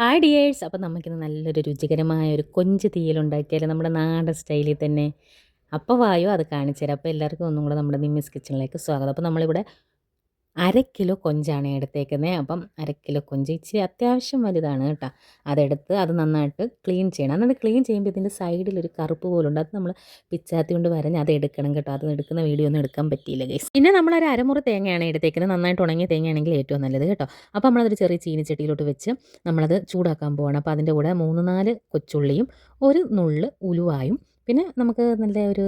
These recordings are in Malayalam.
ഹായ് ഡിയേഴ്സ് അപ്പോൾ നമുക്കിന്ന് നല്ലൊരു രുചികരമായ ഒരു കൊഞ്ച് തീയലുണ്ടാക്കിയാൽ നമ്മുടെ നാടൻ സ്റ്റൈലിൽ തന്നെ. അപ്പോൾ വായോ അത് കാണിച്ചു തരാം. അപ്പോൾ എല്ലാവർക്കും ഒന്നും കൂടെ നമ്മുടെ നിമ്മിസ് കിച്ചണിലേക്ക് സ്വാഗതം. അപ്പോൾ നമ്മളിവിടെ അര കിലോ കൊഞ്ചാണ് എടുത്തേക്കുന്നത് അപ്പം അര കിലോ കൊഞ്ച് ഇച്ചിരി അത്യാവശ്യം വലുതാണ് കേട്ടോ. അതെടുത്ത് അത് നന്നായിട്ട് ക്ലീൻ ചെയ്യണം. എന്നിട്ട് ക്ലീൻ ചെയ്യുമ്പോൾ ഇതിന്റെ സൈഡിലൊരു കറുപ്പ് പോലുണ്ട്. അത് നമ്മൾ പിച്ചാത്തി കൊണ്ട് വരഞ്ഞ് അത് എടുക്കണം കേട്ടോ. അത് എടുക്കുന്ന വീഡിയോ ഒന്നും എടുക്കാൻ പറ്റിയില്ല ഗൈസ് പിന്നെ നമ്മളൊരു അരമുറി തേങ്ങയാണ് എടുത്തേക്കുന്നത്. നന്നായിട്ട് ഉണങ്ങിയ തേങ്ങയാണെങ്കിൽ ഏറ്റവും നല്ലത് കേട്ടോ. അപ്പോൾ നമ്മളതൊരു ചെറിയ ചീനിച്ചട്ടിയിലോട്ട് വെച്ച് നമ്മളത് ചൂടാക്കാൻ പോവാണ്. അപ്പോൾ അതിന്റെ കൂടെ മൂന്ന് നാല് കൊച്ചുള്ളിയും ഒരു നുള്ള് ഉലുവായും പിന്നെ നമുക്ക് നല്ല ഒരു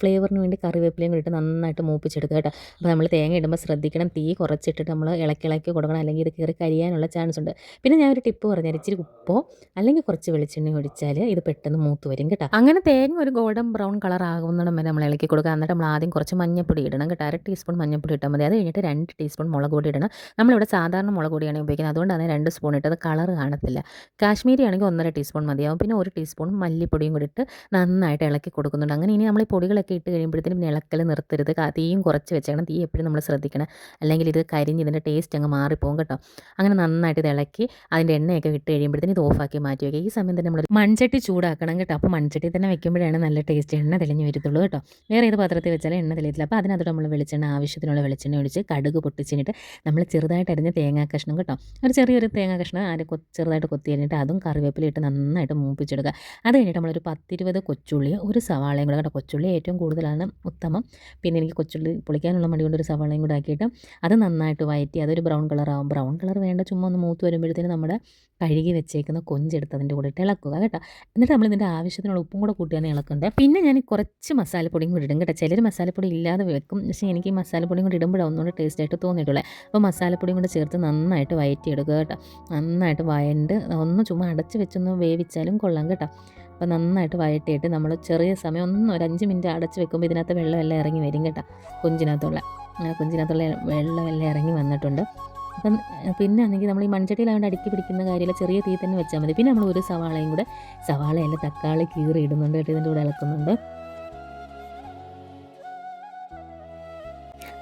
ഫ്ലേവറിന് വേണ്ടി കറിവേപ്പിലയും കൂടി ഇട്ട് നന്നായിട്ട് മൂപ്പിച്ചെടുക്കുക കേട്ടോ. അപ്പോൾ നമ്മൾ തേങ്ങ ഇടുമ്പോൾ ശ്രദ്ധിക്കണം. തീ കുറച്ചിട്ടിട്ട് നമ്മൾ ഇളക്കിളക്കി കൊടുക്കണം. അല്ലെങ്കിൽ ഇത് കയറി കരിയാനുള്ള ചാൻസ് ഉണ്ട്. പിന്നെ ഞാൻ ഒരു ടിപ്പ് പറഞ്ഞു ഇച്ചിരി ഉപ്പോ അല്ലെങ്കിൽ കുറച്ച് വെളിച്ചെണ്ണ ഒഴിച്ചാൽ ഇത് പെട്ടെന്ന് മൂത്ത് വരും കേട്ടോ. അങ്ങനെ തേങ്ങ ഒരു ഗോൾഡൻ ബ്രൗൺ കളർ ആകുന്നിടം വരെ നമ്മൾ ഇളക്കി കൊടുക്കുക. എന്നിട്ട് നമ്മൾ ആദ്യം കുറച്ച് മഞ്ഞപ്പൊടി ഇടണം കേട്ടോ. അര ടീസ്പൂൺ മഞ്ഞപ്പൊടി ഇട്ടാൽ മതി. അത് കഴിഞ്ഞിട്ട് രണ്ട് ടീസ്പൂൺ മുളക് പൊടി ഇടണം. നമ്മളിവിടെ സാധാരണ മുളക് പൊടിയാണ് ഉപയോഗിക്കുന്നത്. തന്നെ രണ്ട് സ്പൂൺ ഇട്ടത്. കളർ കാണത്തില്ല. കാശ്മീരി ആണെങ്കിൽ ഒന്നര ടീസ്പൂൺ മതിയാവും. പിന്നെ ഒരു ടീസ്പൂൺ മല്ലിപ്പൊടിയും കൂടി ഇട്ട് നന്നായിട്ട് ഇളക്കി കൊടുക്കുന്നുണ്ട്. അങ്ങനെ ഇനി നമ്മൾ ഈ പൊടികളൊക്കെ ഇട്ട് കഴിയുമ്പോഴത്തേനും ഇളക്കൽ നിർത്തരുത്. തീയും കുറച്ച് വെച്ചേക്കണം. തീ എപ്പോഴും നമ്മൾ ശ്രദ്ധിക്കണം. അല്ലെങ്കിൽ ഇത് കരിഞ്ഞ് ഇതിന്റെ ടേസ്റ്റ് അങ്ങ് മാറിപ്പോകും കേട്ടോ. അങ്ങനെ നന്നായിട്ട് ഇത് ഇളക്കി അതിന്റെ എണ്ണയൊക്കെ ഇട്ട് കഴിയുമ്പോഴത്തേനും ഇത് ഓഫാക്കി മാറ്റി വയ്ക്കുക. ഈ സമയം തന്നെ നമ്മൾ മൺചട്ടി ചൂടാക്കണം കേട്ടോ. അപ്പോൾ മൺചട്ടി തന്നെ വെക്കുമ്പോഴാണ് നല്ല ടേസ്റ്റ് എണ്ണ തെളിഞ്ഞ് വരത്തുള്ളൂ കേട്ടോ. വേറെ ഏത് പാത്രത്തിൽ വെച്ചാലും എണ്ണ തെളിയത്തില്ല. അപ്പോൾ അതിനകത്ത് നമ്മൾ വെളിച്ചെണ്ണ ആവശ്യത്തിനുള്ള വെളിച്ചെണ്ണ ഒഴിച്ച് കടുക് പൊട്ടിച്ചിട്ട് നമ്മൾ ചെറുതായിട്ട് അരിഞ്ഞ തേങ്ങാ കഷ്ണം കേട്ടോ. ഒരു ചെറിയൊരു തേങ്ങാ കഷ്ണം ആര് ചെറുതായിട്ട് കൊത്തി കഴിഞ്ഞിട്ട് അതും കറിവേപ്പില ഇട്ട് നന്നായിട്ട് മൂപ്പിച്ചെടുക്കുക. അത് കഴിഞ്ഞിട്ട് നമ്മളൊരു പത്തിരുപത് കൊച്ചുള്ളി ഒരു സവാളയും കൂടെ കേട്ടോ. കൊച്ചുള്ളി ഏറ്റവും കൂടുതലാണ് ഉത്തമം. പിന്നെ എനിക്ക് കൊച്ചുള്ളി പൊളിക്കാനുള്ള മടി കൊണ്ട് ഒരു സവാളയും കൂടെ ആക്കിയിട്ട് അത് നന്നായിട്ട് വയറ്റി അതൊരു ബ്രൗൺ കളർ ആവും. ബ്രൗൺ കളർ വേണ്ട ചുമ്മാ ഒന്ന് മൂത്ത് വരുമ്പോഴത്തേന് നമ്മുടെ കഴുകി വെച്ചേക്കുന്ന കൊഞ്ചെടുത്ത് അതിന്റെ കൂടെ ഇട്ട് ഇളക്കുക കേട്ടോ. എന്നിട്ട് നമ്മൾ ഇതിന്റെ ആവശ്യത്തിനുള്ള ഉപ്പും കൂടെ കൂട്ടിയാണ് ഇളക്കുന്നത് പിന്നെ ഞാൻ കുറച്ച് മസാലപ്പൊടിയും കൂടി ഇടും കേട്ടോ. ചിലർ മസാലപ്പൊടി ഇല്ലാതെ വെക്കും. പക്ഷേ എനിക്ക് മസാലപ്പൊടിയും കൂടി ഇടുമ്പോഴാണ് ഒന്നുകൂടെ ടേസ്റ്റ് ആയിട്ട് തോന്നിയിട്ടുള്ളത് അപ്പോൾ മസാലപ്പൊടിയും കൂടെ ചേർത്ത് നന്നായിട്ട് വയറ്റി എടുക്കുക കേട്ടോ. നന്നായിട്ട് വയണ്ട്. ഒന്ന് ചുമ്മാ അടച്ച് വെച്ചൊന്ന് വേവിച്ചാലും കൊള്ളാം കേട്ടോ. അപ്പോൾ നന്നായിട്ട് വഴറ്റിയിട്ട് നമ്മൾ ചെറിയ സമയം ഒന്ന് ഒരു അഞ്ച് മിനിറ്റ് അടച്ച് വെക്കുമ്പോൾ ഇതിനകത്ത് വെള്ളമെല്ലാം ഇറങ്ങി വരും കേട്ടോ. കുഞ്ചിനകത്തുള്ള. കുഞ്ചിനകത്തുള്ള വെള്ളമെല്ലാം ഇറങ്ങി വന്നിട്ടുണ്ട്. അപ്പം പിന്നെ ആണെങ്കിൽ നമ്മൾ ഈ മൺചട്ടിയിലാണ്ട് അടുക്കി പിടിക്കുന്ന കാര്യമില്ല. ചെറിയ തീ തന്നെ വെച്ചാൽ മതി. പിന്നെ നമ്മൾ ഒരു സവാളയും കൂടെ സവാളയല്ല തക്കാളി കീറി ഇടുന്നുണ്ട് കേട്ടോ ഇതിന്റെ കൂടെ ഇളക്കുന്നുണ്ട്.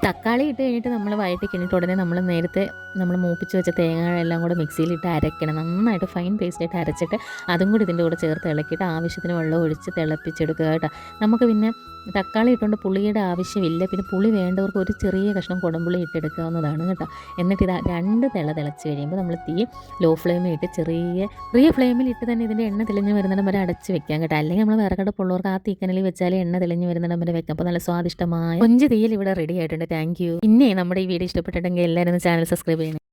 തക്കാളി ഇട്ട് കഴിഞ്ഞിട്ട് നമ്മൾ വഴറ്റി കഴിഞ്ഞിട്ട് ഉടനെ നമ്മൾ നേരത്തെ നമ്മൾ മൂപ്പിച്ച് വെച്ച തേങ്ങ എല്ലാം കൂടെ മിക്സിയിലിട്ട് അരയ്ക്കണം. നന്നായിട്ട് ഫൈൻ പേസ്റ്റായിട്ട് അരച്ചിട്ട് അതും കൂടി ഇതിന്റെ കൂടെ ചേർത്ത് ഇളക്കിയിട്ട് ആവശ്യത്തിന് വെള്ളം ഒഴിച്ച് തിളപ്പിച്ചെടുക്കുക കേട്ടോ. നമുക്ക് പിന്നെ തക്കാളി ഇട്ടുകൊണ്ട് പുളിയുടെ ആവശ്യമില്ല. പിന്നെ പുളി വേണ്ടവർക്ക് ഒരു ചെറിയ കഷ്ണം കുടംപുളി ഇട്ടെടുക്കാവുന്നതാണ് കേട്ടോ. എന്നിട്ട് ഇത് രണ്ട് തിള തിളച്ച് കഴിയുമ്പോൾ നമ്മൾ തീ ലോ ഫ്ലെയിമിൽ ഇട്ട് ചെറിയ ചെറിയ ഫ്ലെയിമിൽ ഇട്ട് തന്നെ ഇതിന്റെ എണ്ണ തെളിഞ്ഞ് വരുന്നിടം വരെ അടച്ച് വെക്കാം കേട്ടോ. അല്ലെങ്കിൽ നമ്മൾ വിറകടുപ്പുള്ളവർക്ക് ആ തീക്കനലിൽ വെച്ചാൽ എണ്ണ തെളിഞ്ഞ് വരുന്നിടം വരെ വെക്കാം. അപ്പോൾ നല്ല സ്വാദിഷ്ടമായ കൊഞ്ച് തീയിൽ ഇവിടെ റെഡി ആയിട്ടുണ്ട്. താങ്ക് യു പിന്നെ നമ്മുടെ ഈ വീഡിയോ ഇഷ്ടപ്പെട്ടിട്ടുണ്ടെങ്കിൽ എല്ലാവരും ചാനൽ സബ്സ്ക്രൈബ് ചെയ്യണം.